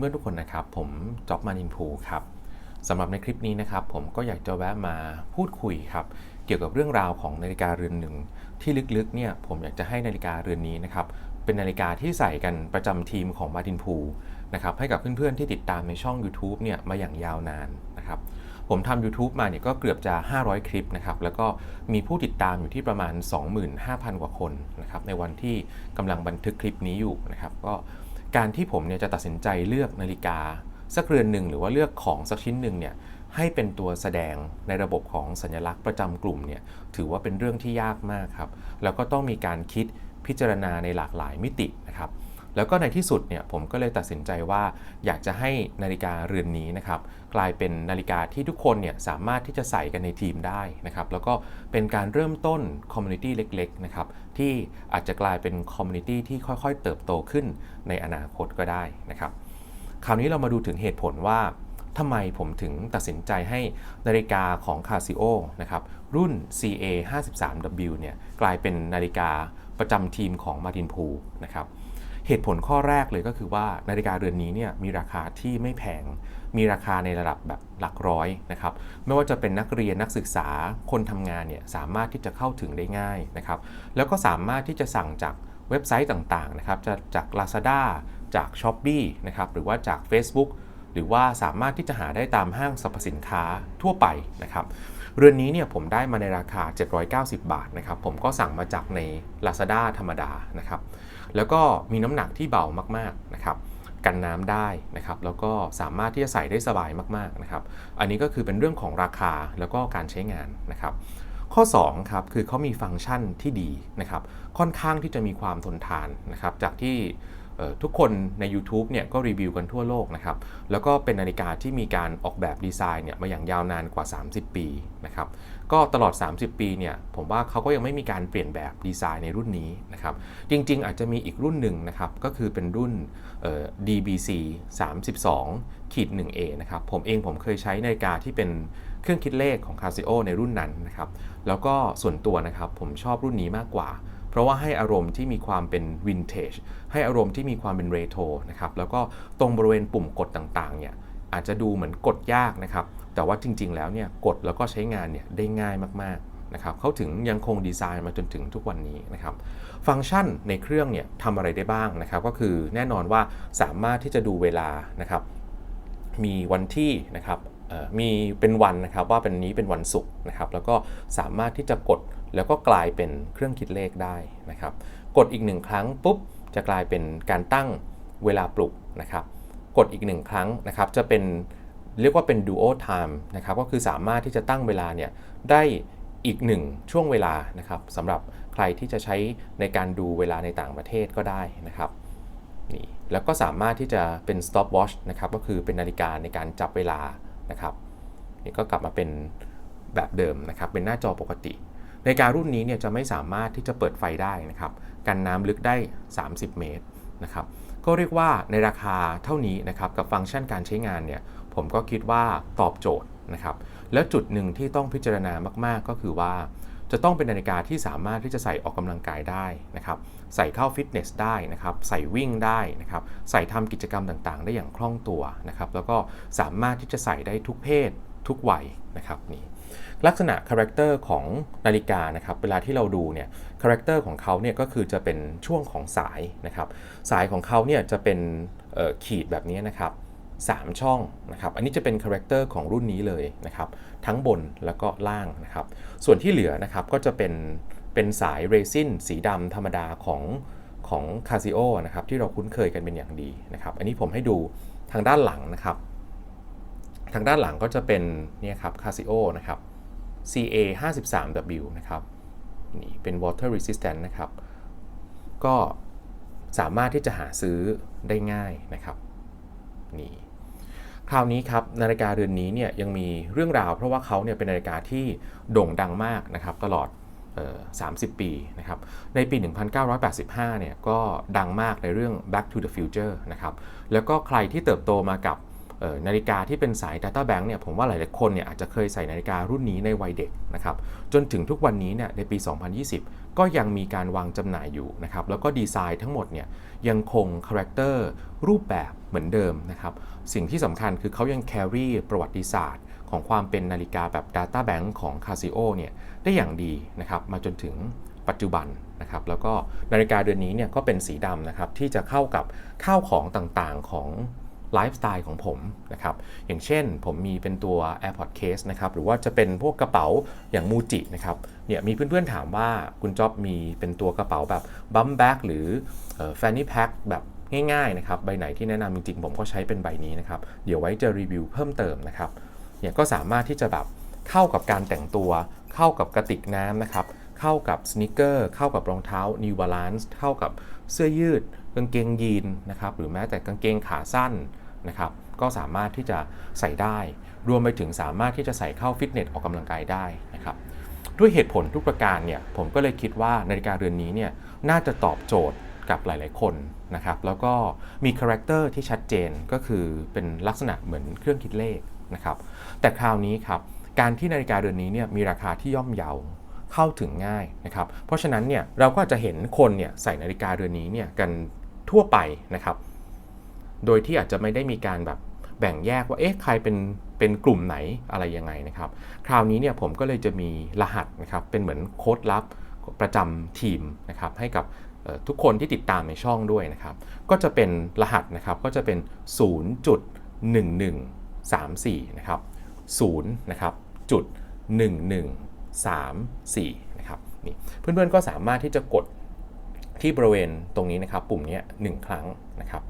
เพื่อนๆทุกคนนะครับ ผมจ็อบมานินภูครับสำหรับในคลิปนี้นะครับ ผมก็อยากจะแวะมาพูดคุยครับ เกี่ยวกับเรื่องราวของนาฬิกาเรือนหนึ่ง ที่ลึกๆเนี่ยผมอยากจะให้นาฬิกาเรือนนี้นะครับเป็นนาฬิกาที่ใส่กันประจำทีมของมาดินพูนะครับให้กับเพื่อนๆที่ติดตามในช่อง YouTube เนี่ยมาอย่างยาวนานนะครับผมทำ YouTube มาเนี่ยก็เกือบจะ 500 คลิปนะครับ แล้วก็มีผู้ติดตามอยู่ที่ประมาณ 25,000 กว่าคนนะครับ ในวันที่กำลังบันทึกคลิปนี้อยู่นะครับ ก็ การที่ผมเนี่ยจะตัดสินใจเลือกนาฬิกา สักเรือนหนึ่งหรือว่าเลือกของสักชิ้นหนึ่งเนี่ยให้เป็นตัวแสดงในระบบของสัญลักษณ์ประจำกลุ่มเนี่ยถือว่าเป็นเรื่องที่ยากมากครับแล้วก็ต้องมีการคิดพิจารณาในหลากหลายมิตินะครับ แล้วก็ในที่สุดเนี่ยผมก็เลยตัดสินใจว่าอยากจะให้นาฬิกาเรือนนี้นะครับกลายเป็นนาฬิกาที่ทุกคนเนี่ยสามารถที่จะใส่กันในทีมได้นะครับแล้วก็เป็นการเริ่มต้นคอมมูนิตี้เล็กๆนะครับที่อาจจะกลายเป็นคอมมูนิตี้ที่ค่อยๆ เติบโตขึ้นในอนาคตก็ได้นะครับคราวนี้เรามาดูถึงเหตุผลว่าทำไมผมถึงตัดสินใจให้นาฬิกาของ Casio นะครับรุ่น CA 53W เนี่ยกลายเป็นนาฬิกาประจำทีมของ Martin p o o นะครับ เหตุผลข้อแรกเลยก็คือว่านาฬิกาเรือนนี้เนี่ยมีราคาที่ไม่แพง มีราคาในระดับแบบหลักร้อยนะครับ ไม่ว่าจะเป็นนักเรียนนักศึกษาคนทำงานเนี่ยสามารถที่จะเข้าถึงได้ง่ายนะครับ แล้วก็สามารถที่จะสั่งจากเว็บไซต์ต่างๆนะครับจะจาก Lazada จาก s h อ p e e นะครับหรือว่าจาก Facebook หรือว่าสามารถที่จะหาได้ตามห้างสรรพสินค้าทั่วไปนะครับ เรือนนี้เนี่ยผมได้มาในราคา 790 บาทนะครับ ผมก็สั่งมาจากใน Lazada ธรรมดานะครับ แล้วก็มีน้ำหนักที่เบามากๆนะครับ กันน้ำได้นะครับ แล้วก็สามารถที่จะใส่ได้สบายมากๆนะครับ อันนี้ก็คือเป็นเรื่องของราคาแล้วก็การใช้งานนะครับ ข้อ2ครับคือเขามีฟังก์ชันที่ดีนะครับ ค่อนข้างที่จะมีความทนทานนะครับ จากที่ ทุกคนใน YouTube เนี่ยก็รีวิวกันทั่วโลกนะครับ แล้วก็เป็นนาฬิกาที่มีการออกแบบดีไซน์เนี่ยมาอย่างยาวนานกว่า 30 ปีนะครับ ก็ตลอด 30 ปีเนี่ยผมว่าเขาก็ยังไม่มีการเปลี่ยนแบบดีไซน์ในรุ่นนี้นะครับ จริงๆ อาจจะมีอีกรุ่นหนึ่งนะครับ ก็คือเป็นรุ่น DBC 32ขีด 1A นะครับ ผมเองผมเคยใช้นาฬิกาที่เป็นเครื่องคิดเลขของ Casio ในรุ่นนั้นนะครับ แล้วก็ส่วนตัวนะครับผมชอบรุ่นนี้มากกว่า เพราะว่าให้อารมณ์ที่มีความเป็นวินเทจให้อารมณ์ที่มีความเป็นเรโทรนะครับแล้วก็ตรงบริเวณปุ่มกดต่างๆเนี่ยอาจจะดูเหมือนกดยากนะครับ แต่ว่าจริง ๆ แล้วเนี่ยกดแล้วก็ใช้งานเนี่ยได้ง่ายมากๆนะครับเขาถึงยังคงดีไซน์มาจนถึงทุกวันนี้นะครับ ฟังก์ชันในเครื่องเนี่ยทำอะไรได้บ้างนะครับ ก็คือแน่นอนว่าสามารถที่จะดูเวลานะครับ มีวันที่นะครับมีเป็นวันนะครับว่าเป็นนี้เป็นวันศุกร์นะครับ แล้วก็สามารถที่จะกด แล้วก็กลายเป็นเครื่องคิดเลขได้นะครับ กดอีกหนึ่งครั้งปุ๊บจะกลายเป็นการตั้งเวลาปลุกนะครับ กดอีกหนึ่งครั้งนะครับจะเป็นเรียกว่าเป็น duo time นะครับก็คือสามารถที่จะตั้งเวลาเนี่ยได้อีกหนึ่งช่วงเวลานะครับสำหรับใครที่จะใช้ในการดูเวลาในต่างประเทศก็ได้นะครับนี่แล้วก็สามารถที่จะเป็น stop watch นะครับก็คือเป็นนาฬิกาในการจับเวลานะครับนี่ก็กลับมาเป็นแบบเดิมนะครับเป็นหน้าจอปกติ ในการรุ่นนี้เนี่ยจะไม่สามารถที่จะเปิดไฟได้นะครับกันน้ำลึกได้ 30 เมตรนะครับก็เรียกว่าในราคาเท่านี้นะครับกับฟังก์ชันการใช้งานเนี่ยผมก็คิดว่าตอบโจทย์นะครับแล้วจุดหนึ่งที่ต้องพิจารณามาก ๆ ก็คือว่าจะต้องเป็นนาฬิกาที่สามารถที่จะใส่ออกกำลังกายได้นะครับ ใส่เข้าฟิตเนสได้นะครับ ใส่วิ่งได้นะครับ ใส่ทำกิจกรรมต่างๆ ได้อย่างคล่องตัวนะครับ แล้วก็สามารถที่จะใส่ได้ทุกเพศทุกวัยนะครับนี่ ลักษณะคาแรคเตอร์ของนาฬิกานะครับเวลาที่เราดูเนี่ยคาแรคเตอร์ของเขาเนี่ยก็คือจะเป็นช่วงของสายนะครับสายของเขาเนี่ยจะเป็นขีดแบบนี้นะครับ3 ช่องนะครับอันนี้จะเป็นคาแรคเตอร์ของรุ่นนี้เลยนะครับทั้งบนแล้วก็ล่างนะครับส่วนที่เหลือนะครับก็จะเป็นเป็นสายเรซินสีดำธรรมดาของของคาซิโอนะครับที่เราคุ้นเคยกันเป็นอย่างดีนะครับอันนี้ผมให้ดูทางด้านหลังนะครับ ทางด้านหลังก็จะเป็นเนี่ยครับคาซิโอนะครับ CA 53W นะครับนี่เป็น water resistant นะครับ ก็สามารถที่จะหาซื้อได้ง่ายนะครับนี่คราวนี้ครับนาฬิกาเรือนนี้เนี่ยยังมีเรื่องราว เพราะว่าเขาเนี่ยเป็นนาฬิกาที่โด่งดังมากนะครับตลอด30 ปีนะครับ ในปี 1985 เนี่ยก็ดังมากในเรื่อง Back to the Future นะครับ แล้วก็ใครที่เติบโตมากับ นาฬิกาที่เป็นสาย Data Bank เนี่ยผมว่าหลายๆคนเนี่ยอาจจะเคยใส่นาฬิการุ่นนี้ในวัยเด็กนะครับจนถึงทุกวันนี้เนี่ยในปี 2020 ก็ยังมีการวางจำหน่ายอยู่นะครับแล้วก็ดีไซน์ทั้งหมดเนี่ยยังคงคาแรคเตอร์รูปแบบเหมือนเดิมนะครับสิ่งที่สำคัญคือเขายังแครีประวัติศาสตร์ของความเป็นนาฬิกาแบบ Data Bank ของ Casio เนี่ยได้อย่างดีนะครับมาจนถึงปัจจุบันนะครับแล้วก็นาฬิกาเดือนนี้เนี่ยก็เป็นสีดำนะครับที่จะเข้ากับข้าวของต่างๆของ ไลฟ์สไตล์ของผมนะครับ อย่างเช่นผมมีเป็นตัว AirPod Case นะครับ หรือว่าจะเป็นพวกกระเป๋าอย่างมูจินะครับ เนี่ยมีเพื่อนๆถามว่าคุณจ๊อบมีเป็นตัวกระเป๋าแบบบัมแบ็กหรือแฟนนี่แพ็คแบบง่ายๆนะครับ ใบไหนที่แนะนำจริงๆ ผมก็ใช้เป็นใบนี้นะครับ เดี๋ยวไว้จะรีวิวเพิ่มเติมนะครับ เนี่ยก็สามารถที่จะแบบเข้ากับการแต่งตัว เข้ากับกระติกน้ำนะครับ เข้ากับสนิเกอร์ เข้ากับรองเท้า New Balance เข้ากับเสื้อยืดกางเกงยีนนะครับ หรือแม้แต่กางเกงขาสั้น นะครับก็สามารถที่จะใส่ได้ รวมไปถึงสามารถที่จะใส่เข้าฟิตเนสออกกำลังกายได้นะครับด้วยเหตุผลทุกประการเนี่ยผมก็เลยคิดว่านาฬิกาเรือนนี้เนี่ยน่าจะตอบโจทย์กับหลาย ๆ คนนะครับแล้วก็มีคาแรคเตอร์ที่ชัดเจนก็คือเป็นลักษณะเหมือนเครื่องคิดเลขนะครับแต่คราวนี้ครับการที่นาฬิกาเรือนนี้เนี่ยมีราคาที่ย่อมเยาเข้าถึงง่ายนะครับเพราะฉะนั้นเนี่ยเราก็จะเห็นคนเนี่ยใส่นาฬิกาเรือนนี้เนี่ยกันทั่วไปนะครับ โดยที่อาจจะไม่ได้มีการแบบแบ่งแยกว่าเอ๊ะใครเป็นเป็นกลุ่มไหนอะไรยังไงนะครับ คราวนี้เนี่ยผมก็เลยจะมีรหัสนะครับเป็นเหมือนโค้ดลับประจำทีมนะครับให้กับทุกคนที่ติดตามในช่องด้วยนะครับ ก็จะเป็นรหัสนะครับก็จะเป็น 0.1134 นะครับ0นะครับจุด1134 นะครับนี่เพื่อนๆก็สามารถที่จะกดที่บริเวณตรงนี้นะครับ ปุ่มนี้หนึ่งครั้งนะครับ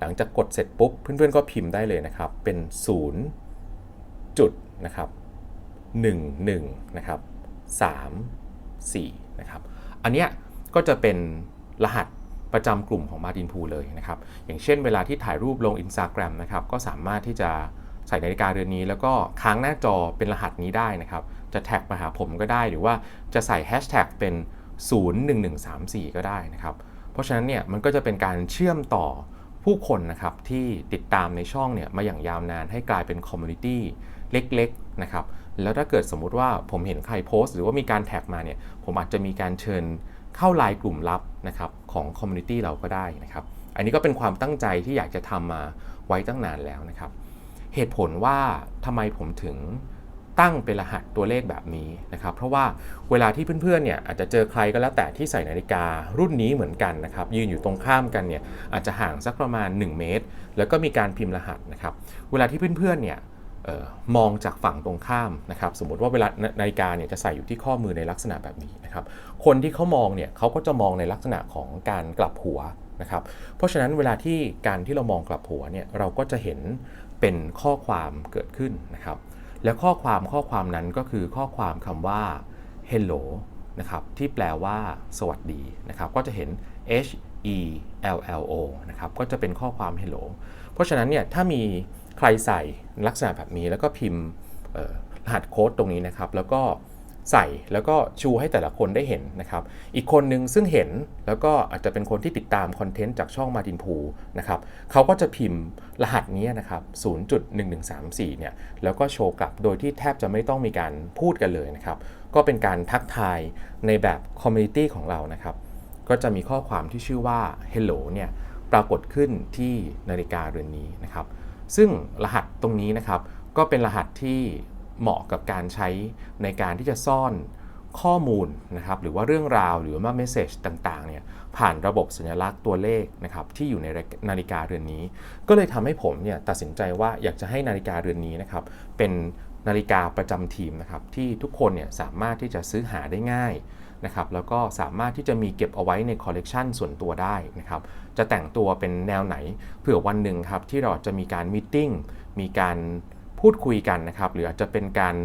หลังจากกดเสร็จปุ๊บ เพื่อนๆก็พิมพ์ได้เลยนะครับ เป็น 0 จุดนะครับ 11 นะครับ 3 4 นะครับ อันเนี้ยก็จะเป็นรหัสประจำกลุ่มของมาดินพูเลยนะครับ อย่างเช่นเวลาที่ถ่ายรูปลง Instagram นะครับ ก็สามารถที่จะใส่นาฬิกาเรือนนี้ แล้วก็ค้างหน้าจอเป็นรหัสนี้ได้นะครับ จะแท็กมาหาผมก็ได้ หรือว่าจะใส่แฮชแท็กเป็น 01134 ก็ได้นะครับ เพราะฉะนั้นเนี่ยมันก็จะเป็นการเชื่อมต่อ ผู้คนนะครับที่ติดตามในช่องเนี่ยมาอย่างยาวนานให้กลายเป็นคอมมูนิตี้เล็กๆนะครับแล้วถ้าเกิดสมมุติว่าผมเห็นใครโพสต์ หรือว่ามีการแท็กมาเนี่ยผมอาจจะมีการเชิญเข้าไลน์กลุ่มลับนะครับของคอมมูนิตี้เราก็ได้นะครับอันนี้ก็เป็นความตั้งใจที่อยากจะทำมาไว้ตั้งนานแล้วนะครับ เหตุผลว่าทำไมผมถึง ตั้งเป็นรหัสตัวเลขแบบนี้นะครับ เพราะว่าเวลาที่เพื่อนๆเนี่ยอาจจะเจอใครก็แล้วแต่ที่ใส่นาฬิการุ่นนี้เหมือนกันนะครับ ยืนอยู่ตรงข้ามกันเนี่ยอาจจะห่างสักประมาณ 1 เมตร แล้วก็มีการพิมพ์รหัสนะครับ เวลาที่เพื่อนๆเนี่ยออมองจากฝั่งตรงข้ามนะครับ สมมติว่าเวลานาฬิกาเนี่ยจะใส่อยู่ที่ข้อมือในลักษณะแบบนี้นะครับ คนที่เขามองเนี่ยเขาก็จะมองในลักษณะของการกลับหัวนะครับ เพราะฉะนั้นเวลาที่การที่เรามองกลับหัวเนี่ยเราก็จะเห็นเป็นข้อความเกิดขึ้นนะครับ และข้อความข้อความนั้นก็คือข้อความคำว่า hello นะครับที่แปลว่าสวัสดีนะครับก็จะเห็น h e l l o นะครับก็จะเป็นข้อความ hello เพราะฉะนั้นเนี่ยถ้ามีใครใส่ลักษณะแบบนี้แล้วก็พิมพ์รหัสโค้ดตรงนี้นะครับ แล้วก็ ใส่แล้วก็ชูให้แต่ละคนได้เห็นนะครับ อีกคนนึงซึ่งเห็นแล้วก็อาจจะเป็นคนที่ติดตามคอนเทนต์จากช่องมาดินพูนะครับเขาก็จะพิมพ์รหัสนี้นะครับ 0.1134 เนี่ย แล้วก็โชว์กลับโดยที่แทบจะไม่ต้องมีการพูดกันเลยนะครับ ก็เป็นการทักทายในแบบคอมมูนิตี้ของเรานะครับ ก็จะมีข้อความที่ชื่อว่า hello เนี่ย ปรากฏขึ้นที่นาฬิกาเรือนนี้นะครับ ซึ่งรหัสตรงนี้นะครับก็เป็นรหัสที่ เหมาะกับการใช้ในการที่จะซ่อนข้อมูลนะครับหรือว่าเรื่องราวหรือว่าเมสเซจต่างๆเนี่ยผ่านระบบสัญลักษณ์ตัวเลขนะครับที่อยู่ในนาฬิกาเรือนนี้ ก็เลยทำให้ผมเนี่ยตัดสินใจว่าอยากจะให้นาฬิกาเรือนนี้นะครับเป็นนาฬิกาประจำทีมนะครับที่ทุกคนเนี่ยสามารถที่จะซื้อหาได้ง่ายนะครับแล้วก็สามารถที่จะมีเก็บเอาไว้ในคอลเลกชันส่วนตัวได้นะครับจะแต่งตัวเป็นแนวไหนเผื่อวันหนึ่งครับที่เราจะมีการมีติ้งมีการ พูดคุยกันนะครับหรืออาจจะเป็นการ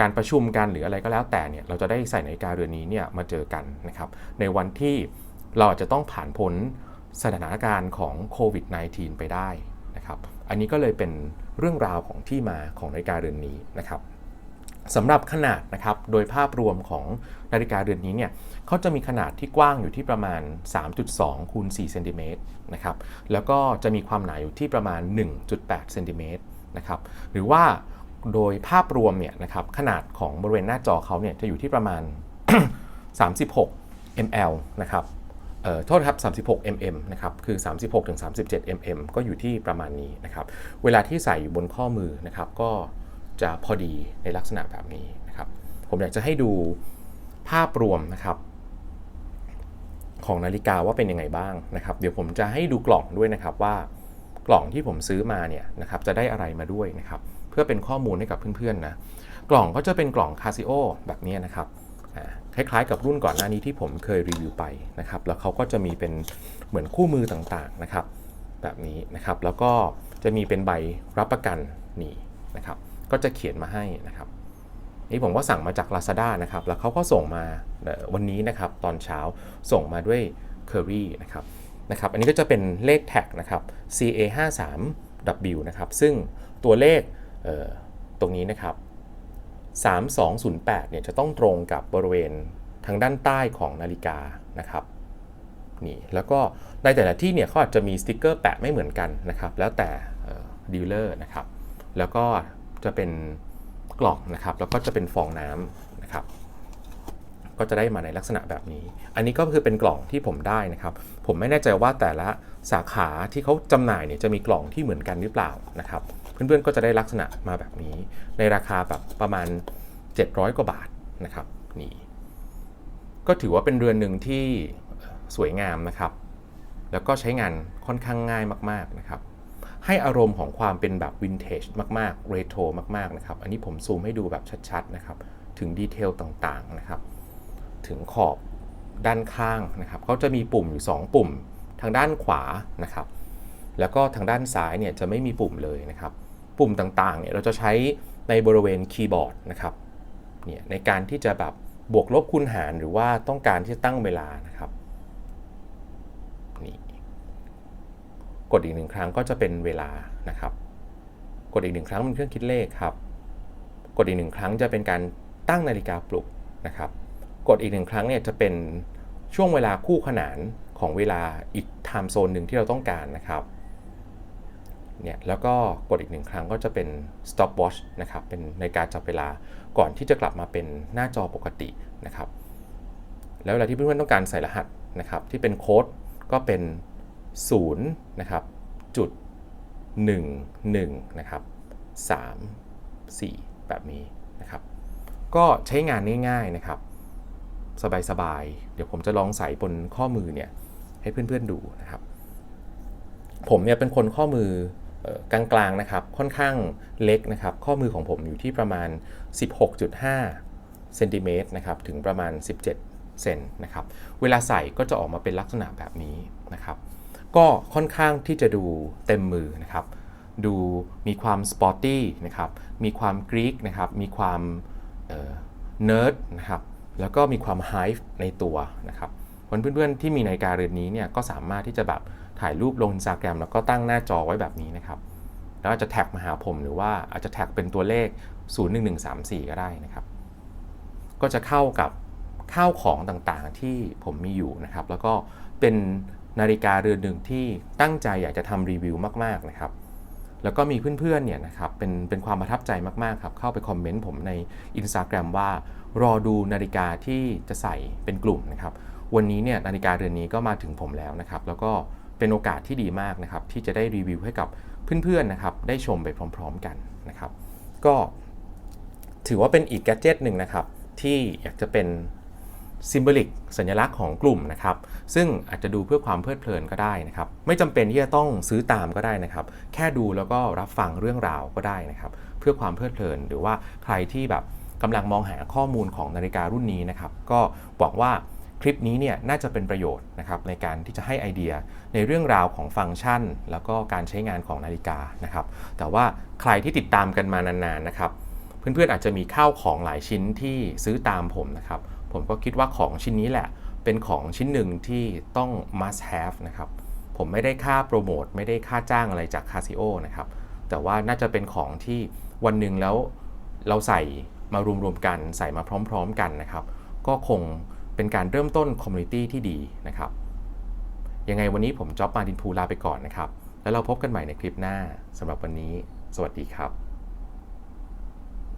การประชุมกันหรืออะไรก็แล้วแต่เนี่ยเราจะได้ใส่นาฬิกาเรือนนี้เนี่ยมาเจอกันนะครับในวันที่เราอาจจะต้องผ่านพ้นสถานการณ์ของโควิด -19 ไปได้นะครับอันนี้ก็เลยเป็นเรื่องราวของที่มาของนาฬิกาเรือนนี้นะครับสำหรับขนาดนะครับโดยภาพรวมของนาฬิกาเรือนนี้เนี่ยเขาจะมีขนาดที่กว้างอยู่ที่ประมาณ 3.2คูณ4เซนติเมตรนะครับแล้วก็จะมีความหนาอยู่ที่ประมาณ 1.8เซนติเมตร นะครับหรือว่าโดยภาพรวมเนี่ยนะครับขนาดของบริเวณหน้าจอเขาเนี่ยจะอยู่ที่ประมาณ 36 ml นะครับเอ่อโทษครับ 36 mm นะครับ คือ 36ถึง37 mm ก็อยู่ที่ประมาณนี้นะครับ เวลาที่ใส่อยู่บนข้อมือนะครับ ก็จะพอดีในลักษณะแบบนี้นะครับ ผมอยากจะให้ดูภาพรวมนะครับ ของนาฬิกาว่าเป็นยังไงบ้างนะครับ เดี๋ยวผมจะให้ดูกล่องด้วยนะครับว่า กล่องที่ผมซื้อมาเนี่ยนะครับจะได้อะไรมาด้วยนะครับเพื่อเป็นข้อมูลให้กับเพื่อนๆนะกล่องก็จะเป็นกล่อง Casio แบบนี้นะครับคล้ายๆกับรุ่นก่อนหน้านี้ที่ผมเคยรีวิวไปนะครับแล้วเขาก็จะมีเป็นเหมือนคู่มือต่างๆนะครับแบบนี้นะครับแล้วก็จะมีเป็นใบรับประกันนี่นะครับก็จะเขียนมาให้นะครับนี่ผมก็สั่งมาจาก Lazada นะครับ แล้วเขาก็ส่งมาวันนี้นะครับ ตอนเช้าส่งมาด้วย Curry นะครับ นะครับ อันนี้ก็จะเป็นเลขแท็กนะครับ CA 5 3 W นะครับ ซึ่งตัวเลขเตรงนี้นะครับ 3208 เนี่ยจะต้องตรงกับบริเวณทางด้านใต้ของนาฬิกานะครับนี่แล้วก็ในแต่ละที่เนี่ยเขาอาจจะมีสติกเกอร์แปะไม่เหมือนกันนะครับ แล้วแต่ดีลเลอร์นะครับ แล้วก็จะเป็นกล่องนะครับ แล้วก็จะเป็นฟองน้ำนะครับ ก็จะได้มาในลักษณะแบบนี้ อันนี้ก็คือเป็นกล่องที่ผมได้นะครับ ผมไม่แน่ใจว่าแต่ละสาขาที่เขาจำหน่ายเนี่ยจะมีกล่องที่เหมือนกันหรือเปล่านะครับ เพื่อนๆก็จะได้ลักษณะมาแบบนี้ ในราคาแบบประมาณ 700 กว่าบาทนะครับนี่ก็ถือว่าเป็นเรือนหนึ่งที่สวยงามนะครับ แล้วก็ใช้งานค่อนข้างง่ายมาก ๆนะครับ ให้อารมณ์ของความเป็นแบบวินเทจมากๆเรโทรมากๆนะครับ อันนี้ผมซูมให้ดูแบบชัดๆนะครับ ถึงดีเทลต่างๆนะครับ ถึงขอบด้านข้างนะครับเขาจะมีปุ่มอยู่ 2 ปุ่มทางด้านขวานะครับ แล้วก็ทางด้านซ้ายเนี่ยจะไม่มีปุ่มเลยนะครับ ปุ่มต่างๆเนี่ยเราจะใช้ในบริเวณคีย์บอร์ดนะครับเนี่ยในการที่จะแบบบวกลบคูณหารหรือว่าต้องการที่จะตั้งเวลานะครับนี่กดอีกหนึ่งครั้งก็จะเป็นเวลานะครับ กดอีกหนึ่งครั้งเป็นเครื่องคิดเลขครับ กดอีกหนึ่งครั้งจะเป็นการตั้งนาฬิกาปลุกนะครับ กดอีกหนึ่งครั้งเนี่ยจะเป็นช่วงเวลาคู่ขนานของเวลาอีกไทม์โซนหนึ่งที่เราต้องการนะครับเนี่ยแล้วก็กดอีกหนึ่งครั้งก็จะเป็น stop watch นะครับเป็นในการจับเวลาก่อนที่จะกลับมาเป็นหน้าจอปกตินะครับ แล้วเวลาที่เพื่อนๆต้องการใส่รหัสนะครับ ที่เป็นโค้ดก็เป็น0นะครับจุด1 1นะครับ3 4 แบบนี้นะครับ ก็ใช้งานง่ายๆนะครับ สบายๆ เดี๋ยวผมจะลองใส่บนข้อมือเนี่ยให้เพื่อนๆดูนะครับ ผมเนี่ยเป็นคนข้อมือกลางๆนะครับ ค่อนข้างเล็กนะครับ ข้อมือของผมอยู่ที่ประมาณ 16.5เซนติเมตรนะครับถึงประมาณ 17เซนนะครับ เวลาใส่ก็จะออกมาเป็นลักษณะแบบนี้นะครับ ก็ค่อนข้างที่จะดูเต็มมือนะครับ ดูมีความสปอร์ตี้นะครับ มีความกรีกนะครับ มีความเนิร์ดนะครับ แล้วก็มีความไฮฟ์ในตัวนะครับคนเพื่อนๆที่มีนาฬิกาเรือนนี้เนี่ยก็สามารถที่จะแบบถ่ายรูปลง Instagram แล้วก็ตั้งหน้าจอไว้แบบนี้นะครับ แล้วอาจจะแท็กมาหาผมหรือว่าอาจจะแท็กเป็นตัวเลข 01134 ก็ได้นะครับ ก็จะเข้ากับข้าวของต่างๆที่ผมมีอยู่นะครับ แล้วก็เป็นนาฬิกาเรือนหนึ่งที่ตั้งใจอยากจะทำรีวิวมากๆนะครับ แล้วก็มีเพื่อนๆเนี่ยนะครับเป็นเป็นความประทับใจมากๆครับเข้าไปคอมเมนต์ผมใน Instagram ว่ารอดูนาฬิกาที่จะใส่เป็นกลุ่มนะครับวันนี้เนี่ยนาฬิกาเรือนนี้ก็มาถึงผมแล้วนะครับแล้วก็เป็นโอกาสที่ดีมากนะครับที่จะได้รีวิวให้กับเพื่อนๆนะครับได้ชมไปพร้อม ๆกันนะครับ ก็ถือว่าเป็นอีกแกดเจิตหนึ่งนะครับที่อยากจะเป็น ซิมบลิกสัญลักษณ์ของกลุ่มนะครับซึ่งอาจจะดูเพื่อความเพลิดเพลินก็ได้นะครับไม่จำเป็นที่จะต้องซื้อตามก็ได้นะครับแค่ดูแล้วก็รับฟังเรื่องราวก็ได้นะครับเพื่อความเพลิดเพลิน หรือว่าใครที่แบบกำลังมองหาข้อมูลของนาฬิการุ่นนี้นะครับก็หวังว่าคลิปนี้เนี่ยน่าจะเป็นประโยชน์นะครับในการที่จะให้ไอเดียในเรื่องราวของฟังก์ชัน แล้วก็การใช้งานของนาฬิกานะครับแต่ว่าใครที่ติดตามกันมานานๆนะครับเพื่อนๆอาจจะมีข้าวของหลายชิ้นที่ซื้อตามผมนะครับ ผมก็คิดว่าของชิ้นนี้แหละ เป็นของชิ้นหนึ่งที่ต้อง must have นะครับ ผมไม่ได้ค่าโปรโมทไม่ได้ค่าจ้างอะไรจาก Casio นะครับ แต่ว่าน่าจะเป็นของที่วันหนึ่งแล้วเราใส่มารวมๆกัน ใส่มาพร้อมๆกันนะครับ ก็คงเป็นการเริ่มต้นคอมมูนิตี้ที่ดีนะครับ ยังไงวันนี้ผมจ๊อบมาดินพูลาไปก่อนนะครับ แล้วเราพบกันใหม่ในคลิปหน้าสำหรับวันนี้ สวัสดีครับ